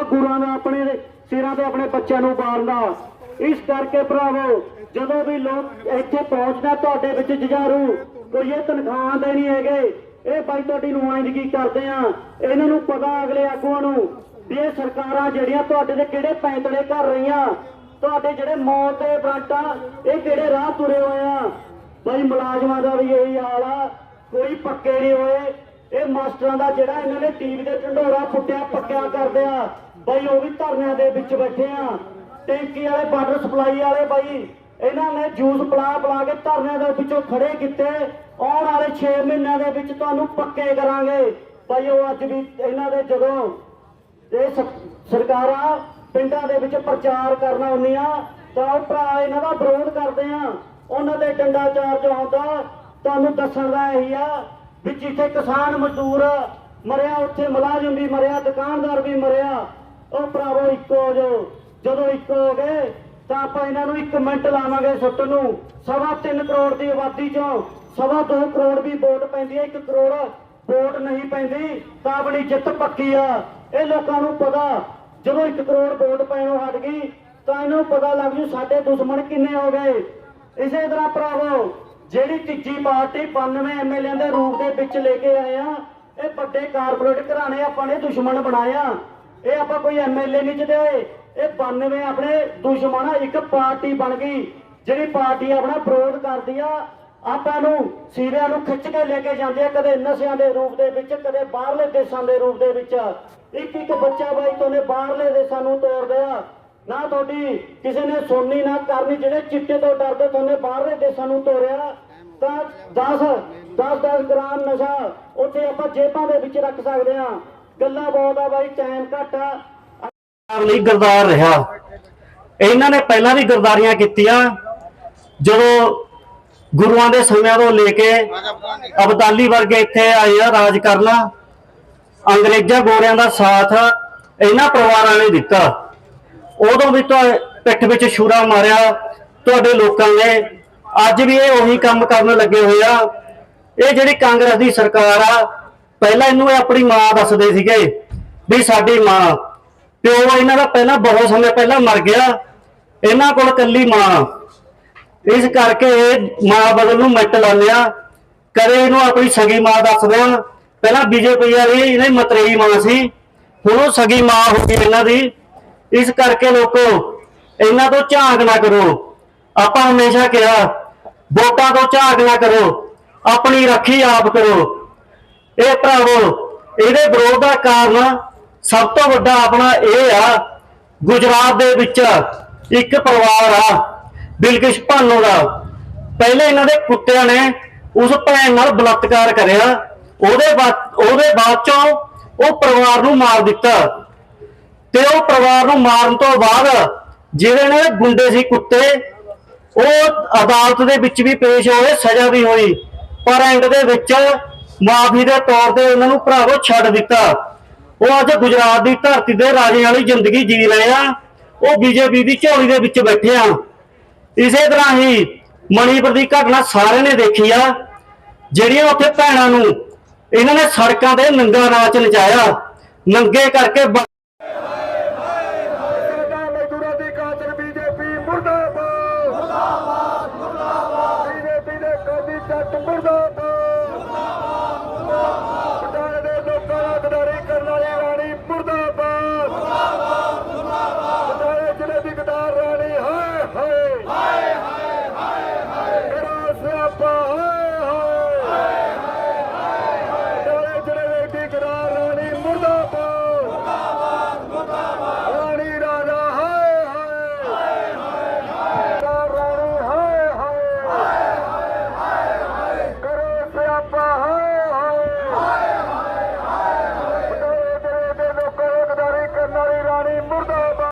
ਉਹ ਗੁਰੂਆਂ ਦਾ ਆਪਣੇ ਸਿਰਾਂ ਤੇ ਆਪਣੇ ਬੱਚਿਆਂ ਨੂੰ ਪਾਲਦਾ ਇਸ ਕਰਕੇ ਭਰਾਵੋ, ਜਦੋਂ ਵੀ ਲੋਕ ਇੱਥੇ ਪਹੁੰਚਦਾ, ਤੁਹਾਡੇ ਵਿੱਚ ਜੁਝਾਰੂ, ਕੋਈ ਇਹ ਤਨਖਾਹਾਂ ਦੇ ਨਹੀਂ ਹੈਗੇ। ਇਹ ਬਾਈ ਤੁਹਾਡੀ ਨੁਮਾਇੰਦਗੀ ਕਰਦੇ ਆ। ਇਹਨਾਂ ਨੂੰ ਪਤਾ ਅਗਲੇ ਆਗੂਆਂ ਨੂੰ ਵੀ ਇਹ ਸਰਕਾਰਾਂ ਜਿਹੜੀਆਂ ਤੁਹਾਡੇ ਦੇ ਕਿਹੜੇ ਪੈਂਤੜੇ ਕਰ ਰਹੀਆਂ, ਤੁਹਾਡੇ ਜਿਹੜੇ ਮੌਤ ਦੇ ਬਰਾਂਟਾ ਇਹ ਕਿਹੜੇ ਰਾਹ ਤੁਰੇ ਹੋਏ ਆ। ਬਾਈ ਮੁਲਾਜ਼ਮਾਂ ਦਾ ਵੀ ਇਹੀ ਹਾਲ ਆ, ਕੋਈ ਪੱਕੇ ਨਹੀਂ ਹੋਏ। ਇਹ ਮਾਸਟਰਾਂ ਦਾ ਜਿਹੜਾ ਇਹਨਾਂ ਨੇ ਟੀਵੀ ਦੇ ਢੰਡੋਰਾ ਫੁੱਟਿਆ, ਪੱਕਿਆ ਕਰਦੇ ਆ। ਬਾਈ ਉਹ ਵੀ ਧਰਨਿਆਂ ਦੇ ਵਿੱਚ ਬੈਠੇ ਆ। ਟੈਂਕੀ ਵਾਲੇ ਵਾਟਰ ਸਪਲਾਈ ਵਾਲੇ ਬਾਈ, ਇਹਨਾਂ ਨੇ ਜੂਸ ਪਲਾ ਪਲਾ ਕੇ ਧਰਨਿਆਂ ਦੇ ਵਿੱਚੋਂ ਖੜੇ ਕੀਤੇ। ਆਉਣ ਵਾਲੇ 6 ਮਹੀਨਿਆਂ ਦੇ ਵਿੱਚ ਤੁਹਾਨੂੰ ਪੱਕੇ ਕਰਾਂਗੇ। ਬਾਈ ਉਹ ਅੱਜ ਵੀ ਇਹਨਾਂ ਦੇ ਜਦੋਂ ਇਹ ਸਰਕਾਰਾਂ ਪਿੰਡਾਂ ਦੇ ਵਿੱਚ ਪ੍ਰਚਾਰ ਕਰਨਾ ਹੁੰਦੀਆਂ ਤਾਂ ਉਹ ਭਰਾ ਇਹਨਾਂ ਦਾ ਵਿਰੋਧ ਕਰਦੇ ਆ। ਉਹਨਾਂ ਦੇ ਡੰਡਾ ਚਾਰਜ ਆਉਂਦਾ। ਤੁਹਾਨੂੰ ਦੱਸਣ ਦਾ ਇਹੀ ਆ ਵੀ ਜਿੱਥੇ ਕਿਸਾਨ ਮਜ਼ਦੂਰ ਮਰਿਆ, ਉੱਥੇ ਮੁਲਾਜ਼ਮ ਵੀ ਮਰਿਆ, ਦੁਕਾਨਦਾਰ ਵੀ ਮਰਿਆ। ਉਹ ਭਰਾਵੋ, ਇੱਕੋ ਹੋ ਜਦੋਂ ਇੱਕੋ ਹੋ ਗਏ, ਤਾਂ ਆਪਾਂ ਇਹਨਾਂ ਨੂੰ 1 ਮਿੰਟ ਲਾਵਾਂਗੇ ਸੁੱਟ ਨੂੰ। ਸਵਾ 3 ਕਰੋੜ ਦੀ ਆਬਾਦੀ ਚੋਂ ਸਵਾ 2 ਕਰੋੜ ਵੀ ਵੋਟ ਪੈਂਦੀ ਹੈ। 1 ਕਰੋੜ ਵੋਟ ਨਹੀਂ ਪੈਂਦੀ, ਤਾਂ ਆਪਣੀ ਜਿੱਤ ਪੱਕੀ ਆ। ਇਹ ਲੋਕਾਂ ਨੂੰ ਪਤਾ, ਜਦੋਂ 1 ਕਰੋੜ ਵੋਟ ਪੈਣੋਂ ਹਟ ਗਈ, ਤਾਂ ਇਹਨੂੰ ਪਤਾ ਲੱਗ ਜੂ ਸਾਡੇ ਦੁਸ਼ਮਣ ਕਿੰਨੇ ਹੋ ਗਏ। ਇਸੇ ਤਰ੍ਹਾਂ ਭਰਾਵੋ ਜਿਹੜੀ ਤੀਜੀ ਪਾਰਟੀ 92 ਐਮਐਲਏ ਦੇ ਰੂਪ ਦੇ ਵਿੱਚ ਲੈ ਕੇ ਆਏ ਆ, ਇਹ ਵੱਡੇ ਕਾਰਪੋਰੇਟ ਘਰਾਣੇ ਆਪਾਂ ਨੇ ਦੁਸ਼ਮਣ ਬਣਾਇਆ ਇਹ ਆਪਾਂ ਕੋਈ ਐਮਐਲਏ ਨਹੀਂ ਚਦੇ ਇਹ 92 ਆਪਣੇ ਦੁਸ਼ਮਣ ਆ ਇੱਕ ਪਾਰਟੀ ਬਣ ਗਈ, ਜਿਹੜੀ ਪਾਰਟੀ ਆਪਣਾ ਵਿਰੋਧ ਕਰਦੀ ਆ। ਆਪਾਂ ਨੂੰ ਸੀਰਿਆਂ ਨੂੰ ਖਿੱਚ ਕੇ ਲੈ ਕੇ ਜਾਂਦੇ ਆ, ਕਦੇ ਨਸ਼ਿਆਂ ਦੇ ਰੂਪ ਦੇ ਵਿੱਚ, ਕਦੇ ਬਾਹਰਲੇ ਦੇਸ਼ਾਂ ਦੇ ਰੂਪ ਦੇ ਵਿੱਚ। ਇੱਕ ਇੱਕ ਬੱਚਾ ਬਾਈ ਤੋਂ ਨੇ ਬਾਹਰਲੇ ਦੇਸ਼ਾਂ ਨੂੰ ਤੋਰਦੇ ਆ। ਨਾ ਤੁਹਾਡੀ ਕਿਸੇ ਨੇ ਸੁਣਨੀ ਨਾ ਕਰਨੀ, ਜਿਹੜੇ ਚਿੱਟੇ ਤੋਂ ਡਰਦੇ ਤੁਹਾਨੂੰ ਬਾਹਰਲੇ ਦੇਸ਼ਾਂ ਨੂੰ ਤੋਰਿਆ, ਤਾਂ 10 10 10 ਗ੍ਰਾਮ ਨਸ਼ਾ ਉੱਥੇ ਆਪਾਂ ਜੇਬਾਂ ਦੇ ਵਿੱਚ ਰੱਖ ਸਕਦੇ ਆ ਗੱਲਾਂ ਬਹੁਤ ਆ ਬਾਈ ਟਾਈਮ ਘੱਟ ਆ। ਲਈ ਗਰਦਾਰ ਰਿਹਾ। ਇਹਨਾਂ ਨੇ ਪਹਿਲਾਂ ਵੀ ਗਰਦਾਰੀਆਂ ਕੀਤੀਆਂ। ਜਦੋਂ ਗੁਰੂਆਂ ਦੇ ਸਮਿਆਂ ਤੋਂ ਲੈ ਕੇ ਅਬਦਾਲੀ ਵਰਗੇ ਇੱਥੇ ਆਏ ਆ ਰਾਜ ਕਰਨਾ, ਅੰਗਰੇਜ਼ਾਂ ਗੋਰਿਆਂ ਦਾ ਸਾਥ ਇਹਨਾਂ ਪਰਿਵਾਰਾਂ ਨੇ ਦਿੱਤਾ। ਉਦੋਂ ਵੀ ਤਾਂ ਪਿੱਠ ਵਿੱਚ ਛੁਰਾ ਮਾਰਿਆ ਤੁਹਾਡੇ ਲੋਕਾਂ ਨੇ। ਅੱਜ ਵੀ ਇਹ ਉਹੀ ਕੰਮ ਕਰਨ ਲੱਗੇ ਹੋਏ ਆ। ਇਹ ਜਿਹੜੀ ਕਾਂਗਰਸ ਦੀ ਸਰਕਾਰ ਆ, ਪਹਿਲਾਂ ਇਹਨੂੰ ਇਹ ਆਪਣੀ ਮਾਂ ਦੱਸਦੇ ਸੀਗੇ ਵੀ ਸਾਡੀ ਮਾਂ। ਪਿਓ ਇਹਨਾਂ ਦਾ ਪਹਿਲਾਂ ਬਹੁਤ ਸਮੇਂ ਪਹਿਲਾਂ ਮਰ ਗਿਆ। ਇਹਨਾਂ ਕੋਲ ਕੱਲੀ ਮਾਂ। ਇਸ ਕਰਕੇ ਇਹ ਮਾਂ ਬਦਲ ਨੂੰ ਮਿੱਟ ਲਾਉਂਦੇ ਆ। ਕਦੇ ਇਹਨੂੰ ਆਪਣੀ ਸਗੀ ਮਾਂ ਦੱਸਦੇ ਆ। ਪਹਿਲਾਂ ਬੀਜੇਪੀ ਵਾਲੀ, ਇਹਨੇ ਮਤਰੇਈ ਮਾਂ ਸੀ। ਹੁਣ ਉਹ ਸਗੀ ਮਾਂ ਹੋ ਗਈ ਇਹਨਾਂ ਦੀ। ਇਸ ਕਰਕੇ ਲੋਕੋ, ਇਹਨਾਂ ਤੋਂ ਝਾਂਕ ਨਾ ਕਰੋ। ਆਪਾਂ ਹਮੇਸ਼ਾ ਕਿਹਾ, ਵੋਟਾਂ ਤੋਂ ਝਾਂਕ ਨਾ ਕਰੋ, ਆਪਣੀ ਰੱਖੀ ਆਪ ਕਰੋ। ਇਹ ਭਰਾਵੋ, ਇਹਦੇ ਵਿਰੋਧ ਦਾ ਕਾਰਨ ਸਭ ਤੋਂ ਵੱਡਾ ਆਪਣਾ ਇਹ ਆ, ਗੁਜਰਾਤ ਦੇ ਵਿੱਚ ਇੱਕ ਪਰਿਵਾਰ ਆ ਬਿਲਕਿਸ਼ ਭਾਨੋ ਦਾ। ਪਹਿਲੇ ਇਹਨਾਂ ਦੇ ਕੁੱਤਿਆਂ ਨੇ ਉਸ ਭੈਣ ਨਾਲ ਬਲਾਤਕਾਰ ਕਰਿਆ, ਉਹਦੇ ਬਾਅਦ ਉਹਦੇ ਬਾਅਦ ਚੋਂ ਉਹ ਪਰਿਵਾਰ ਨੂੰ ਮਾਰ ਦਿੱਤਾ। ਤੇ ਉਹ ਪਰਿਵਾਰ ਨੂੰ ਮਾਰਨ ਤੋਂ ਬਾਅਦ ਜਿਹੜੇ ਨੇ ਗੁੰਡੇ ਸੀ ਕੁੱਤੇ, ਉਹ ਅਦਾਲਤ ਦੇ ਵਿੱਚ ਵੀ ਪੇਸ਼ ਹੋਏ, ਸਜ਼ਾ ਵੀ ਹੋਈ। ਪਰ ਐਂਡ ਦੇ ਵਿੱਚ ਮਾਫੀ ਦੇ ਤੌਰ ਤੇ ਉਹਨਾਂ ਨੂੰ ਭਰਾਵੋ ਛੱਡ ਦਿੱਤਾ। ਉਹ ਅੱਜ ਗੁਜਰਾਤ ਦੀ ਧਰਤੀ ਤੇ ਰਾਜੇ ਵਾਲੀ ਜ਼ਿੰਦਗੀ ਜੀ ਰਹੇ ਆ। ਉਹ ਬੀਜੇਪੀ ਦੀ ਝੋਲੀ ਦੇ ਵਿੱਚ ਬੈਠੇ ਆ। ਇਸੇ ਤਰ੍ਹਾਂ ਹੀ ਮਣੀਪੁਰ ਦੀ ਘਟਨਾ ਸਾਰਿਆਂ ਨੇ ਦੇਖੀ ਆ। ਜਿਹੜੀਆਂ ਉੱਥੇ ਭੈਣਾਂ ਨੂੰ ਇਹਨਾਂ ਨੇ ਸੜਕਾਂ ਤੇ ਨੰਗਾ ਨਾਚ ਨਚਾਇਆ, ਨੰਗੇ ਕਰਕੇ